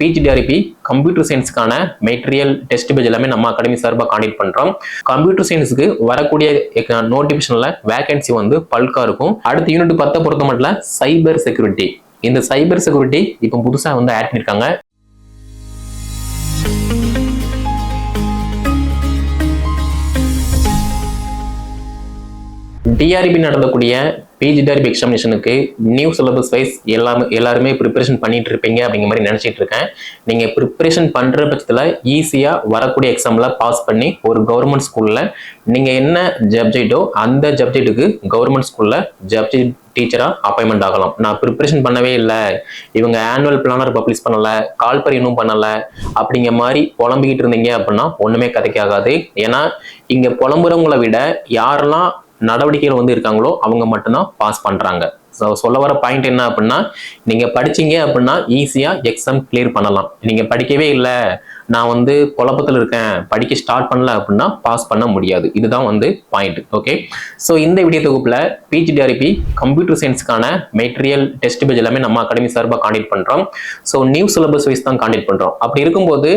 PGTRB computer சயின்ஸ்க்கான material test page எல்லாமே நம்ம அகாடமி சார்பாக காண்டக்ட் பண்ணுறோம் கம்ப்யூட்டர் சயின்ஸுக்கு வரக்கூடிய நோட்டிஃபிகேஷனில் வேகன்சி வந்து பல்காக இருக்கும். அடுத்த யூனிட் பத்தை பொறுத்த மட்டும் சைபர் செக்யூரிட்டி இந்த சைபர் செக்யூரிட்டி இப்போ புதுசாக வந்து ஆட் பண்ணியிருக்காங்க டிஆர்பி நடந்தக்கூடிய பிஜிடிஆர்பி எக்ஸாமினேஷனுக்கு நியூ சிலபஸ் வைஸ் எல்லாமே எல்லாருமே ப்ரிப்பரேஷன் பண்ணிட்டு இருப்பீங்க அப்படிங்கிற மாதிரி நினச்சிட்டு இருக்கேன் நீங்கள் ப்ரிப்பரேஷன் பண்ணுற பட்சத்தில் ஈஸியாக வரக்கூடிய எக்ஸாமில் பாஸ் பண்ணி ஒரு கவர்மெண்ட் ஸ்கூலில் நீங்கள் என்ன ஜப்ஜெக்டோ அந்த ஜப்ஜெக்ட்டுக்கு கவர்மெண்ட் ஸ்கூலில் ஜப்ஜெக்ட் டீச்சராக அப்பாயின்மெண்ட் ஆகலாம். நான் ப்ரிப்பரேஷன் பண்ணவே இல்லை. இவங்க ஆனுவல் பிளானர் பப்ளிஷ் பண்ணலை கால்பர் இன்னும் பண்ணலை அப்படிங்கிற மாதிரி புலம்பிக்கிட்டு இருந்தீங்க அப்படின்னா ஒன்றுமே கதைக்காகாது. ஏன்னா இங்கே புலம்புறவங்களை விட யாரெல்லாம் நடவடிக்கைகள் வந்து இருக்காங்களோ அவங்க மட்டும்தான் பாஸ் பண்றாங்க. ஸோ சொல்ல வர பாயிண்ட் என்ன அப்படின்னா நீங்க படிச்சீங்க அப்படின்னா ஈஸியா எக்ஸாம் கிளியர் பண்ணலாம். நீங்க படிக்கவே இல்லை. நான் வந்து குழப்பத்தில் இருக்கேன் படிக்க ஸ்டார்ட் பண்ணல அப்படின்னா பாஸ் பண்ண முடியாது. இதுதான் வந்து பாயிண்ட் ஓகே ஸோ இந்த வீடியோ தொகுப்பில் பிஜிடிஆர்பி கம்ப்யூட்டர் சயின்ஸ்க்கான மெட்டீரியல் டெஸ்ட் பேஜ் எல்லாமே நம்ம அகாடமி சார்பாக காண்டக்ட் பண்ணுறோம் ஸோ நியூ சிலபஸ் வைஸ் தான் காண்டக்ட் பண்ணுறோம் அப்படி இருக்கும்போது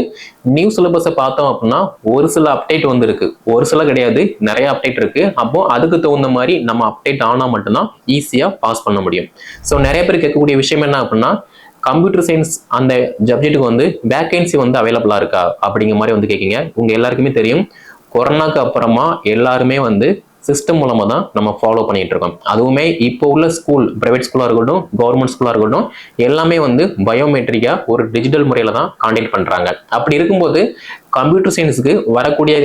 நியூ சிலபஸை பார்த்தோம் அப்படின்னா ஒரு சில அப்டேட் வந்து இருக்கு ஒரு சில கிடையாது நிறைய அப்டேட் இருக்கு. அப்போ அதுக்கு தகுந்த மாதிரி நம்ம அப்டேட் ஆனால் மட்டும்தான் ஈஸியாக பாஸ் பண்ண முடியும். ஸோ நிறைய பேர் கேட்கக்கூடிய விஷயம் என்ன அப்படின்னா கம்ப்யூட்டர் சயின்ஸ் அந்த சப்ஜெக்ட்டுக்கு வந்து வேகன்சி வந்து அவைலபிளாக இருக்கா அப்படிங்கிற மாதிரி வந்து கேட்குங்க உங்கள் எல்லாருக்குமே தெரியும். கொரோனாக்கு அப்புறமா எல்லாருமே வந்து சிஸ்டம் மூலமாக தான் நம்ம ஃபாலோ பண்ணிகிட்டு இருக்கோம். அதுவுமே இப்போ உள்ள ஸ்கூல் ப்ரைவேட் ஸ்கூலாக இருக்கட்டும் கவர்மெண்ட் ஸ்கூலாக இருக்கட்டும் எல்லாமே வந்து பயோமெட்ரிக்காக ஒரு டிஜிட்டல் முறையில் தான் காண்டக்ட் பண்ணுறாங்க அப்படி இருக்கும்போது கம்ப்யூட்டர் சயின்ஸுக்கு வரக்கூடிய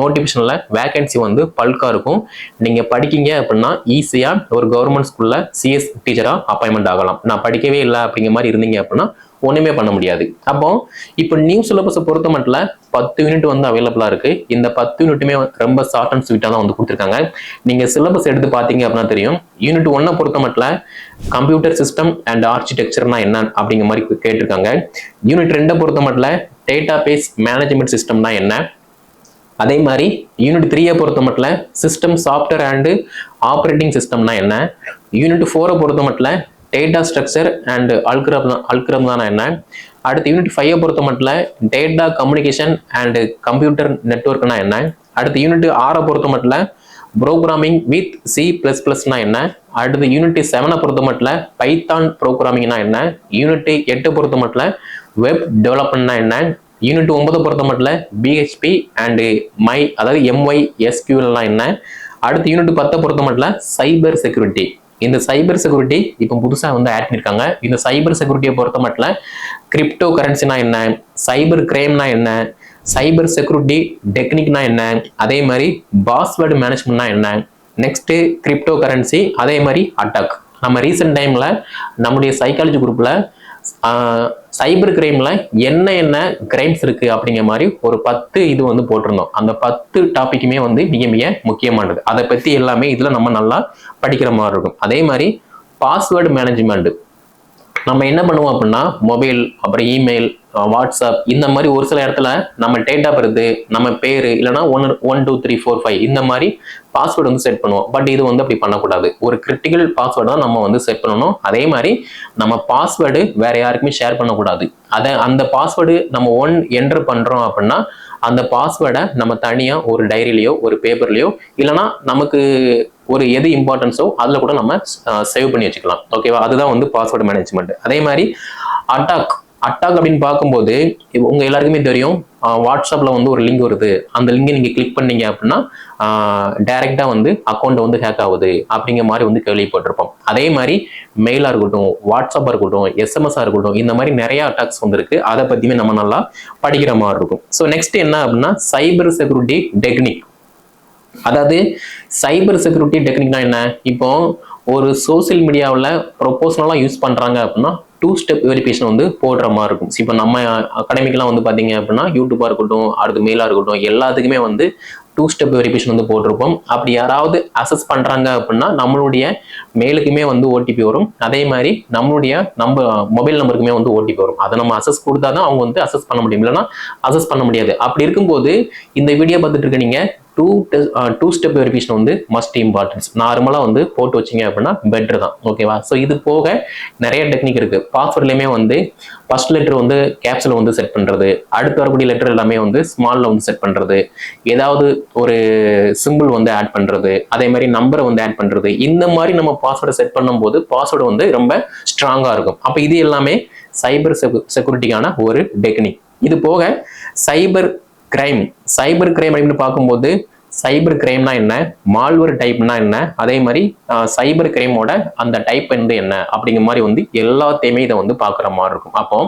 நோட்டிஃபிகேஷனில் வேகன்சி வந்து பல்காக இருக்கும். நீங்கள் படிக்கீங்க அப்படின்னா ஈஸியாக ஒரு கவர்மெண்ட் ஸ்கூலில் சிஎஸ் டீச்சராக அப்பாயின்மெண்ட் ஆகலாம். நான் படிக்கவே இல்லை அப்படிங்கிற மாதிரி இருந்தீங்க அப்படின்னா ஒன்றுமே பண்ண முடியாது. அப்போ இப்போ நியூ சிலபஸை பொறுத்த மட்டும் பத்து யூனிட் வந்து அவைலபிளாக இருக்கு. இந்த பத்து யூனிட்டுமே ரொம்ப ஷார்ட் அண்ட் ஸ்வீட்டாக தான் வந்து கொடுத்துருக்காங்க. நீங்கள் சிலபஸ் எடுத்து பார்த்தீங்க அப்படின்னா தெரியும். யூனிட் ஒன்னை பொறுத்த மட்டும் கம்ப்யூட்டர் சிஸ்டம் அண்ட் ஆர்கிடெக்சர்னா என்ன அப்படிங்கிற மாதிரி கேட்டிருக்காங்க. யூனிட் ரெண்டை பொறுத்த மட்டும் டேட்டா பேஸ் மேனேஜ்மெண்ட் சிஸ்டம்னா என்ன? அதே மாதிரி யூனிட் த்ரீயை பொறுத்த மட்டும் சிஸ்டம் சாஃப்ட்வேர் அண்டு ஆப்ரேட்டிங் சிஸ்டம்னா என்ன? யூனிட் ஃபோரை பொறுத்த மட்டும் data structure and algorithm algorithm தான் என்ன? அடுத்து யூனிட் ஃபைவை பொறுத்த மட்டும் டேட்டா கம்யூனிகேஷன் அண்ட் கம்ப்யூட்டர் நெட்ஒர்க்னா என்ன? அடுத்து யூனிட் ஆறை பொறுத்த மட்டும் ப்ரோக்ராமிங் வித் சி ப்ளஸ் ப்ளஸ்னா என்ன? அடுத்து யூனிட் செவனை பொறுத்த மட்டும் பைத்தான் ப்ரோக்ராமிங்னா என்ன? யூனிட் எட்டு பொறுத்த மட்டும் வெப் டெவலப்மெண்ட்னா என்ன? யூனிட் ஒன்பதை பொறுத்த மட்டும் பிஹெச்பி அண்டு மை அதாவது எம்ஒய் எஸ்கியூஎல்லாம் என்ன? அடுத்து யூனிட் பத்தை பொறுத்த மட்டும் சைபர் செக்யூரிட்டி இந்த சைபர் செக்யூரிட்டி இப்போ புதுசாக வந்து ஆட் பண்ணியிருக்காங்க இந்த சைபர் செக்யூரிட்டியை பொறுத்த மட்டும் கிரிப்டோ கரன்சினா என்ன? சைபர் கிரைம்னா என்ன? சைபர் செக்யூரிட்டி டெக்னிக்னா என்ன? அதே மாதிரி பாஸ்வேர்டு மேனேஜ்மெண்ட்னா என்ன? நெக்ஸ்ட்டு கிரிப்டோ கரன்சி அதே மாதிரி அட்டாக் நம்ம ரீசெண்ட் டைமில் நம்முடைய சைக்காலஜி குரூப்பில் சைபர் கிரைமில் என்ன என்ன கிரைம்ஸ் இருக்குது அப்படிங்கிற மாதிரி ஒரு பத்து இது வந்து போட்டிருந்தோம். அந்த பத்து டாப்பிக்குமே வந்து மிக மிக முக்கியமானது. அதை பற்றி எல்லாமே இதில் நம்ம நல்லா படிக்கிற மாதிரி இருக்கும். அதே மாதிரி பாஸ்வேர்டு மேனேஜ்மெண்ட்டு நம்ம என்ன பண்ணுவோம் அப்படின்னா மொபைல் அப்புறம் இமெயில் வாட்ஸ்அப் இந்த மாதிரி ஒரு சில இடத்துல நம்ம டேட் ஆஃப் பர்த் நம்ம பேர் இல்லைனா one one two three four five இந்த மாதிரி பாஸ்வேர்டு வந்து செட் பண்ணுவோம். பட் இது வந்து அப்படி பண்ணக்கூடாது. ஒரு கிரிட்டிக்கல் பாஸ்வேர்டு தான் நம்ம வந்து செட் பண்ணணும். அதே மாதிரி நம்ம பாஸ்வேர்டு வேற யாருக்குமே ஷேர் பண்ணக்கூடாது. அதை அந்த பாஸ்வேர்டு நம்ம ஒன் என்டர் பண்ணுறோம் அப்படின்னா அந்த பாஸ்வேர்டை நம்ம தனியாக ஒரு டைரியிலையோ ஒரு பேப்பர்லையோ இல்லைனா நமக்கு ஒரு எது இம்பார்ட்டன்ஸோ அதில் கூட நம்ம சேவ் பண்ணி வச்சுக்கலாம். ஓகேவா அதுதான் வந்து பாஸ்வேர்டு மேனேஜ்மெண்ட் அதே மாதிரி அட்டாக் அட்டாக் அப்படின்னு பார்க்கும்போது உங்க எல்லாருக்குமே தெரியும் வாட்ஸ்அப்ல வந்து ஒரு லிங்க் வருது. அந்த லிங்கை நீங்க கிளிக் பண்ணீங்க அப்படின்னா டைரக்டா வந்து அக்கௌண்ட் வந்து ஹேக் ஆகுது அப்படிங்கிற மாதிரி வந்து கேள்விப்பட்டிருப்போம். அதே மாதிரி மெயிலாக இருக்கட்டும் வாட்ஸ்அப்பாக இருக்கட்டும் எஸ்எம்எஸ்ஸாக இருக்கட்டும் இந்த மாதிரி நிறைய அட்டாக்ஸ் வந்துருக்கு. அதை பற்றியுமே நம்ம நல்லா படிக்கிற மாதிரி இருக்கும். ஸோ நெக்ஸ்ட் என்ன அப்படின்னா சைபர் செக்யூரிட்டி டெக்னிக் அதாவது சைபர் செக்யூரிட்டி டெக்னிக்னா என்ன? இப்போ ஒரு சோசியல் மீடியாவில் ப்ரொபோஷனலாக யூஸ் பண்ணுறாங்க அப்படின்னா டூ ஸ்டெப் வெரிஃபிகேஷன் வந்து போடுற மாதிரி இருக்கும். இப்போ நம்ம அகாடமிக்கெலாம் வந்து பார்த்தீங்க அப்படின்னா யூடியூப்பாக இருக்கட்டும் அடுத்து மெயிலாக இருக்கட்டும் எல்லாத்துக்குமே வந்து டூ ஸ்டெப் வெரிஃபிகேஷன் வந்து போட்டிருப்போம். அப்படி யாராவது அசஸ் பண்ணுறாங்க அப்படின்னா நம்மளுடைய மெயிலுக்குமே வந்து ஓடிபி வரும். அதே மாதிரி நம்மளுடைய நம்ம மொபைல் நம்பருக்குமே வந்து ஓடிபி வரும். அதை நம்ம அசஸ் கொடுத்தா தான் அவங்க வந்து அசஸ் பண்ண முடியும். இல்லைன்னா அசஸ் பண்ண முடியாது. அப்படி இருக்கும்போது இந்த வீடியோ பார்த்துட்டு இருக்க நீங்கள் டூ டூ ஸ்டெப் வெரிஃபிகேஷன் வந்து மஸ்ட் இம்பார்ட்டன்ஸ் நார்மலாக வந்து போட்டு வச்சிங்க அப்படின்னா பெட்டர் தான். ஓகேவா ஸோ இது போக நிறைய டெக்னிக் இருக்குது பாஸ்வேர்ட்லேயுமே வந்து ஃபர்ஸ்ட் லெட்டர் வந்து கேப்ஸில் வந்து செட் பண்ணுறது அடுத்து வரக்கூடிய லெட்டர் எல்லாமே வந்து ஸ்மாலில் வந்து செட் பண்ணுறது ஏதாவது ஒரு சிம்பிள் வந்து ஆட் பண்ணுறது அதே மாதிரி நம்பரை வந்து ஆட் பண்ணுறது இந்த மாதிரி நம்ம பாஸ்வேர்டை செட் பண்ணும்போது பாஸ்வேர்டு வந்து ரொம்ப ஸ்ட்ராங்காக இருக்கும். அப்போ இது எல்லாமே சைபர் செக்யூரிட்டிக்கான ஒரு டெக்னிக் இது போக சைபர் கிரைம் சைபர் கிரைம் அப்படின்னு பார்க்கும்போது சைபர் கிரைம்னா என்ன? மால்வர் டைப்னா என்ன? அதே மாதிரி சைபர் கிரைமோட அந்த டைப் வந்து என்ன? அப்படிங்கிற மாதிரி வந்து எல்லாத்தையுமே இதை வந்து பார்க்குற மாதிரி இருக்கும். அப்போ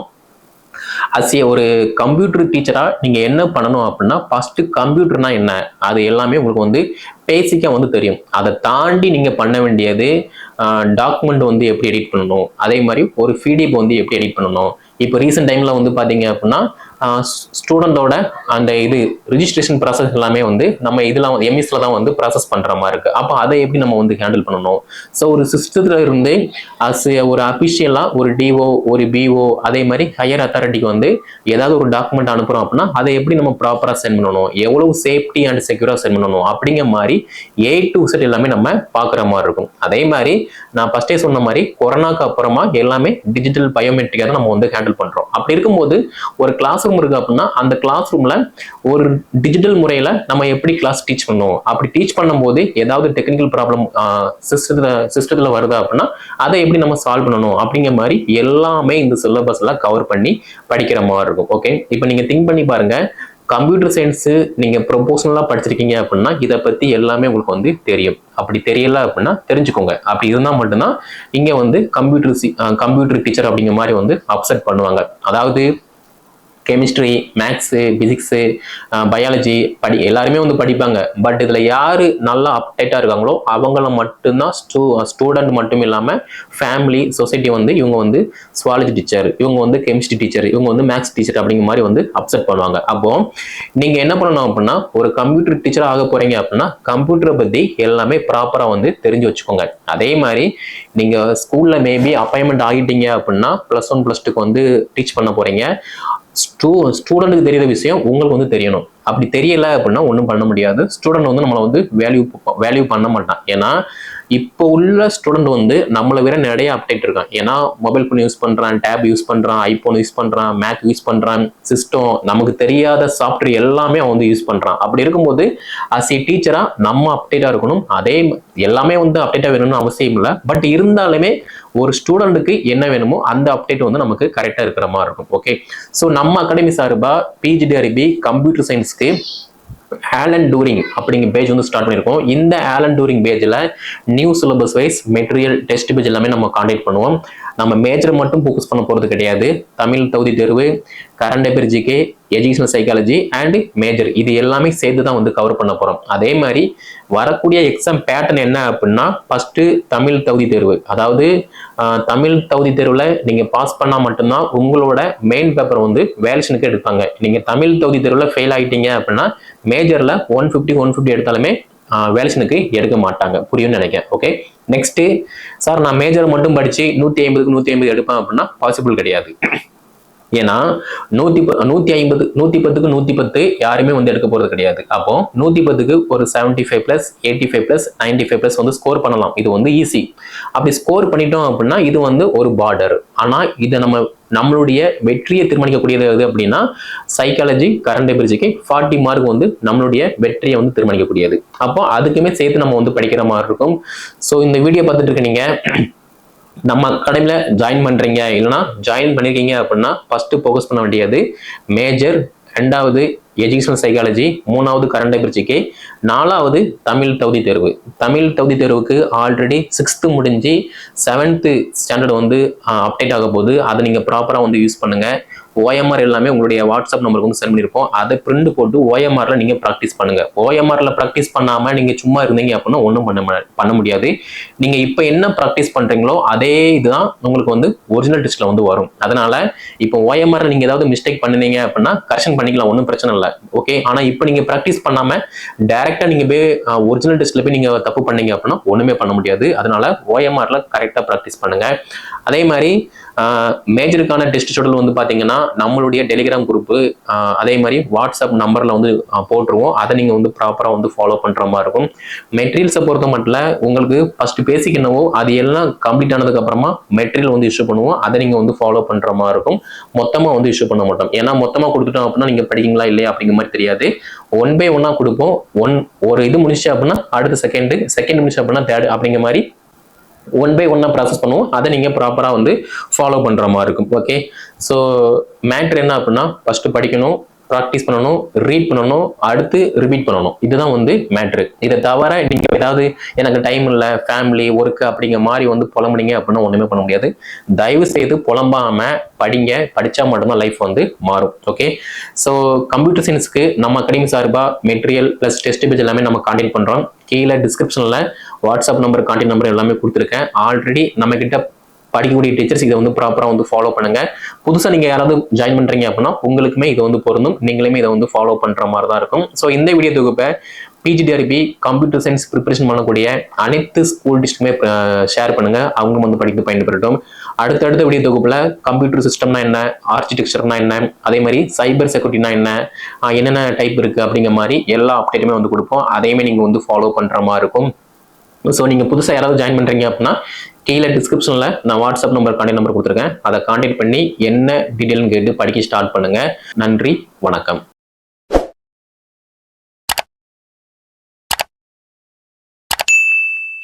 அஸ் ஏ ஒரு கம்ப்யூட்டர் டீச்சரா நீங்க என்ன பண்ணணும் அப்படின்னா ஃபர்ஸ்ட் கம்ப்யூட்டர்னா என்ன? அது எல்லாமே உங்களுக்கு வந்து பேசிக்கா வந்து தெரியும். அதை தாண்டி நீங்க பண்ண வேண்டியது டாக்குமெண்ட் வந்து எப்படி எடிட் பண்ணணும்? அதே மாதிரி ஒரு பிடிஎஃப் வந்து எப்படி எடிட் பண்ணணும்? இப்போ ரீசெண்ட் டைம்ல வந்து பாத்தீங்க அப்படின்னா ஸ்டூடெண்டோட அந்த இது ரிஜிஸ்ட்ரேஷன் ப்ராசஸ் எல்லாமே வந்து நம்ம இதெல்லாம் எம்எஸ்ல தான் வந்து ப்ராசஸ் பண்ணுற மாதிரி இருக்குது அப்போ அதை எப்படி நம்ம வந்து ஹேண்டில் பண்ணணும்? ஸோ ஒரு சிஸ்டத்தில் இருந்து அஸ் ஒரு அஃபிஷியலாக ஒரு டிஓ ஒரு பிஓ அதே மாதிரி ஹையர் அத்தாரிட்டிக்கு வந்து ஏதாவது ஒரு டாக்குமெண்ட் அனுப்புகிறோம் அப்படின்னா அதை எப்படி நம்ம ப்ராப்பராக சென்ட் பண்ணணும்? எவ்வளவு சேஃப்டி அண்ட் செக்யூராக சென்ட் பண்ணணும்? அப்படிங்கிற மாதிரி ஏ டு செட் எல்லாமே நம்ம பார்க்குற மாதிரி இருக்கும். அதே மாதிரி நான் ஃபஸ்ட்டே சொன்ன மாதிரி கொரோனாக்கு அப்புறமா எல்லாமே டிஜிட்டல் பயோமெட்ரிக்காக தான் நம்ம வந்து ஹேண்டில் பண்ணுறோம் அப்படி இருக்கும்போது ஒரு கிளாஸ் ரூம் இருக்கு அப்படின்னா அந்த கிளாஸ் ரூம்ல ஒரு டிஜிட்டல் முறையில நம்ம எப்படி கிளாஸ் டீச் பண்ணுவோம் அப்படி டீச் பண்ணும்போது ஏதாவது டெக்னிக்கல் ப்ராப்ளம் சிஸ்டத்துல சிஸ்டத்துல வருது அப்படின்னா அதை எப்படி நம்ம சால்வ் பண்ணணும்? அப்படிங்கிற மாதிரி எல்லாமே இந்த சிலபஸ்ல கவர் பண்ணி படிக்கிற மாதிரி இருக்கும். ஓகே இப்போ நீங்க திங்க் பண்ணி பாருங்க. கம்ப்யூட்டர் சயின்ஸு நீங்கள் ப்ரொபோஷனலாக படிச்சிருக்கீங்க அப்படின்னா இதை பற்றி எல்லாமே உங்களுக்கு வந்து தெரியும். அப்படி தெரியல அப்படின்னா தெரிஞ்சுக்கோங்க. அப்படி இருந்தால் மட்டும்தான் இங்கே வந்து கம்ப்யூட்டர் சி கம்ப்யூட்டர் டீச்சர் அப்படிங்கிற மாதிரி வந்து அப்செட் பண்ணுவாங்க. அதாவது கெமிஸ்ட்ரி மேக்ஸு பிசிக்ஸு பயாலஜி படி எல்லாருமே வந்து படிப்பாங்க. பட் இதில் யார் நல்லா அப்டேட்டாக இருக்காங்களோ அவங்கள மட்டும்தான் ஸ்டூ ஸ்டூடெண்ட் uh, மட்டும் இல்லாமல் ஃபேமிலி சொசைட்டி வந்து இவங்க வந்து சுவாலஜி டீச்சர் இவங்க வந்து கெமிஸ்ட்ரி டீச்சர் இவங்க வந்து மேக்ஸ் டீச்சர் அப்படிங்கிற மாதிரி வந்து அப்செட் பண்ணுவாங்க. அப்போ நீங்கள் என்ன பண்ணணும் அப்படின்னா ஒரு கம்ப்யூட்டர் டீச்சர் ஆக போகிறீங்க அப்படின்னா கம்ப்யூட்டரை பற்றி எல்லாமே ப்ராப்பராக வந்து தெரிஞ்சு வச்சுக்கோங்க. அதே மாதிரி நீங்கள் ஸ்கூலில் மேபி அப்பாயின்மெண்ட் ஆகிட்டீங்க அப்படின்னா ப்ளஸ் ஒன் ப்ளஸ் டூக்கு வந்து டீச் பண்ண போகிறீங்க ஸ்டூ ஸ்டூடெண்ட்டுக்கு தெரியாத விஷயம் உங்களுக்கு வந்து தெரியணும். அப்படி தெரியல அப்படின்னா ஒன்றும் பண்ண முடியாது. ஸ்டூடெண்ட் வந்து நம்மளை வந்து வேல்யூ வேல்யூ பண்ண மாட்டான். ஏன்னா இப்போ உள்ள ஸ்டூடெண்ட் வந்து நம்மளை விட நிறைய அப்டேட் இருக்கான். ஏன்னா மொபைல் ஃபோன் யூஸ் பண்ணுறான் டேப் யூஸ் பண்ணுறான் ஐஃபோன் யூஸ் பண்ணுறான் மேக் யூஸ் பண்ணுறான் சிஸ்டம் நமக்கு தெரியாத சாஃப்ட்வேர் எல்லாமே அவன் வந்து யூஸ் பண்ணுறான் அப்படி இருக்கும்போது அஸ் ஏ டீச்சராக நம்ம அப்டேட்டாக இருக்கணும். அதே எல்லாமே வந்து அப்டேட்டாக வேணும்னு அவசியம் இல்லை. பட் இருந்தாலுமே ஒரு ஸ்டூடெண்ட்டுக்கு என்ன வேணுமோ அந்த அப்டேட் வந்து நமக்கு கரெக்டாக இருக்கிற மாதிரி இருக்கும். ஓகே ஸோ நம்ம அகாடமி சார்பாக பிஜிடிஆர்பி கம்ப்யூட்டர் சயின்ஸ்க்கு ஆலன் டூரிங் அப்படிங்கிற பேஜ் வந்து ஸ்டார்ட் பண்ணியிருக்கோம். இந்த ஆலன் டூரிங் பேஜில் new syllabus wise material test page எல்லாமே நம்ம காண்டாக்ட் பண்ணுவோம். நம்ம மேஜர் மட்டும் ஃபோக்கஸ் பண்ண போகிறது கிடையாது. தமிழ் தகுதி தேர்வு current affair GK educational psychology and major இது எல்லாமே சேர்த்து தான் வந்து கவர் பண்ண போகிறோம் அதே மாதிரி வரக்கூடிய எக்ஸாம் பேட்டர்ன் என்ன அப்படின்னா ஃபஸ்ட்டு தமிழ் தகுதி தேர்வு. அதாவது ஆஹ், தமிழ் தகுதி தேர்வில் நீங்கள் பாஸ் பண்ணால் மட்டும்தான் உங்களோட மெயின் பேப்பர் வந்து வேலேஷனுக்கு எடுப்பாங்க. நீங்கள் தமிழ் தகுதி தேர்வில் ஃபெயில் ஆகிட்டீங்க அப்படின்னா மேஜரில் ஒன் ஃபிஃப்டி ஒன் ஃபிஃப்டி எடுத்தாலுமே வேலேஷனுக்கு எடுக்க மாட்டாங்க. புரியும்னு நினைக்கிறேன். ஓகே நெக்ஸ்ட்டு சார் நான் மேஜர் மட்டும் படித்து நூற்றி ஐம்பதுக்கு நூற்றி ஐம்பது எடுப்பேன் அப்படின்னா பாசிபிள் கிடையாது. ஏன்னா நூத்தி ப- நூத்தி ஐம்பது நூத்தி பத்துக்கு நூத்தி பத்து யாருமே வந்து எடுக்க போறது கிடையாது. அப்போ நூத்தி பத்துக்கு ஒரு seventy five plus eighty five plus ninety five plus வந்து ஸ்கோர் பண்ணலாம். இது வந்து ஈஸி அப்படி ஸ்கோர் பண்ணிட்டோம் அப்படின்னா இது வந்து ஒரு பார்டர் ஆனா இதை நம்ம நம்மளுடைய வெற்றியை தீர்மானிக்கக்கூடியது எது அப்படின்னா சைக்காலஜி கரண்ட் எபிரிஜிக்கு ஃபார்ட்டி மார்க் வந்து நம்மளுடைய வெற்றியை வந்து தீர்மானிக்கக்கூடியது. அப்போ அதுக்குமே சேர்த்து நம்ம வந்து படிக்கிற மாதிரி இருக்கும். ஸோ இந்த வீடியோ பார்த்துட்டு இருக்க நீங்க நம்ம அகாடமியில் ஜாயின் பண்ணுறீங்க இல்லைனா ஜாயின் பண்ணியிருக்கீங்க அப்படின்னா ஃபஸ்ட்டு ஃபோக்கஸ் பண்ண வேண்டியது மேஜர் ரெண்டாவது எஜுகேஷனல் சைக்காலஜி மூணாவது கரண்ட் அபிரிச்சிக்கு நாலாவது தமிழ் தகுதி தேர்வு. தமிழ் தகுதி தேர்வுக்கு ஆல்ரெடி சிக்ஸ்த்து முடிஞ்சு செவன்த்து ஸ்டாண்டர்ட் வந்து அப்டேட் ஆக போகுது. அதை நீங்கள் ப்ராப்பராக வந்து யூஸ் பண்ணுங்கள் ஓஎம்ஆர் எல்லாமே உங்களுடைய வாட்ஸ்அப் நம்பருக்கு வந்து சென்ட் பண்ணியிருக்கோம் அதை பிரிண்ட் போட்டு ஓஎம்ஆரில் நீங்கள் ப்ராக்டிஸ் பண்ணுங்கள் ஓஎம்ஆரில் ப்ராக்டிஸ் பண்ணாமல் நீங்கள் சும்மா இருந்தீங்க அப்படின்னா ஒன்றும் பண்ண பண்ண முடியாது. நீங்கள் இப்போ என்ன ப்ராக்டிஸ் பண்ணுறீங்களோ அதே இதுதான் உங்களுக்கு வந்து ஒரிஜினல் டெஸ்ட்டில் வந்து வரும். அதனால் இப்போ ஓஎம்ஆரில் நீங்கள் ஏதாவது மிஸ்டேக் பண்ணினீங்க அப்படின்னா கரெக்ஷன் பண்ணிக்கலாம் ஒன்றும் பிரச்சனை இல்லை. ஓகே ஆனால் இப்போ நீங்கள் ப்ராக்டிஸ் பண்ணாமல் டேரெக்டாக நீங்கள் போய் ஒரிஜினல் டெஸ்ட்டில் போய் நீங்கள் தப்பு பண்ணீங்க அப்படின்னா ஒன்றுமே பண்ண முடியாது. அதனால் ஓஎம்ஆரில் கரெக்டாக ப்ராக்டிஸ் பண்ணுங்கள் அதே மாதிரி மேஜருக்கான டெஸ்ட் ஷெடியூல் வந்து பார்த்தீங்கன்னா நம்மளுடைய டெலிகிராம் குரூப்பு அதே மாதிரி வாட்ஸ்அப் நம்பரில் வந்து போட்டுருவோம். அதை நீங்கள் வந்து ப்ராப்பராக வந்து ஃபாலோ பண்ணுற மாதிரி இருக்கும். மெட்டீரியல்ஸை பொறுத்த மட்டும் உங்களுக்கு ஃபர்ஸ்ட் பேசிக் என்னவோ அது எல்லாம் கம்ப்ளீட் ஆனதுக்கப்புறமா மெட்டீரியல் வந்து இஷ்யூ பண்ணுவோம். அதை நீங்கள் வந்து ஃபாலோ பண்ணுற மாதிரி இருக்கும். மொத்தமாக வந்து இஷ்யூ பண்ண மாட்டோம். ஏன்னா மொத்தமாக கொடுத்துட்டோம் அப்படின்னா நீங்கள் படிக்கீங்களா இல்லையா அப்படிங்கிற மாதிரி தெரியாது. ஒன் பை ஒன்னாக கொடுப்போம். ஒன் ஒரு இது முடிச்சு அப்படின்னா அடுத்த செகண்டு செகண்ட் முடிச்சு அப்படின்னா தேர்ட் அப்படிங்கிற மாதிரி ஒன் பை ஒன்னாக ப்ராசஸ் பண்ணுவோம். அதை நீங்கள் ப்ராப்பராக வந்து ஃபாலோ பண்ணுற மாதிரி இருக்கும். ஓகே ஸோ மேட்ரு என்ன அப்படின்னா ஃபஸ்ட்டு படிக்கணும். ப்ராக்டிஸ் பண்ணணும் ரீட் பண்ணணும் அடுத்து ரிப்பீட் பண்ணணும். இதுதான் வந்து மேட்ரு இதை தவிர நீங்கள் ஏதாவது எனக்கு டைம் இல்லை ஃபேமிலி ஒர்க்கு அப்படிங்கிற மாதிரி வந்து புலம்புனீங்க அப்படின்னா ஒன்றுமே பண்ண முடியாது. தயவு செய்து புலம்பாம படிங்க. படித்தா மட்டும்தான் லைஃப் வந்து மாறும். ஓகே ஸோ கம்ப்யூட்டர் சயின்ஸ்க்கு நம்ம அகாடமி சார்பாக மெட்டீரியல் ப்ளஸ் டெஸ்ட் பேஜ் எல்லாமே நம்ம கான்டெக்ட் பண்ணுறோம் கீழே டிஸ்கிரிப்ஷனில் வாட்ஸ்அப் நம்பர் கான்டெக்ட் நம்பர் எல்லாமே கொடுத்துருக்கேன். ஆல்ரெடி நம்மக்கிட்ட படிக்கக்கூடிய டீச்சர்ஸ் இதை வந்து ப்ராப்பராக வந்து ஃபாலோ பண்ணுங்க. புதுசாக நீங்கள் யாராவது ஜாயின் பண்ணுறீங்க அப்படின்னா உங்களுக்குமே இதை வந்து பொருந்தும். நீங்களுமே இதை வந்து ஃபாலோ பண்ணுற மாதிரி தான் இருக்கும். ஸோ இந்த வீடியோ தொகுப்பை பிஜிடிஆர்பி கம்ப்யூட்டர் சயின்ஸ் ப்ரிப்பரேஷன் பண்ணக்கூடிய அனைத்து ஸ்கூல் டிஸ்ட்ரிக்ட்டுமே ஷேர் பண்ணுங்க. அவங்க வந்து படித்து பயன்பெறட்டும். அடுத்தடுத்த வீடியோ தொகுப்பில் கம்ப்யூட்டர் சிஸ்டம்னா என்ன ஆர்கிடெக்சர்னா என்ன அதே மாதிரி சைபர் செக்யூரிட்டினா என்ன என்னென்ன டைப் இருக்குது அப்படிங்கிற மாதிரி எல்லா அப்டேட்டுமே வந்து கொடுப்போம். அதையுமே நீங்கள் வந்து ஃபாலோ பண்ணுற மாதிரி இருக்கும். ஸோ நீங்கள் புதுசாக யாராவது ஜாயின் பண்ணுறீங்க அப்படின்னா கீழே டிஸ்கிரிப்ஷனில் நான் வாட்ஸ்அப் நம்பர் கான்டாக்ட் நம்பர் கொடுத்துருக்கேன். அதை கான்டாக்ட் பண்ணி என்ன டீட்டெயில்னு கேட்டு படிக்க ஸ்டார்ட் பண்ணுங்கள் நன்றி வணக்கம்.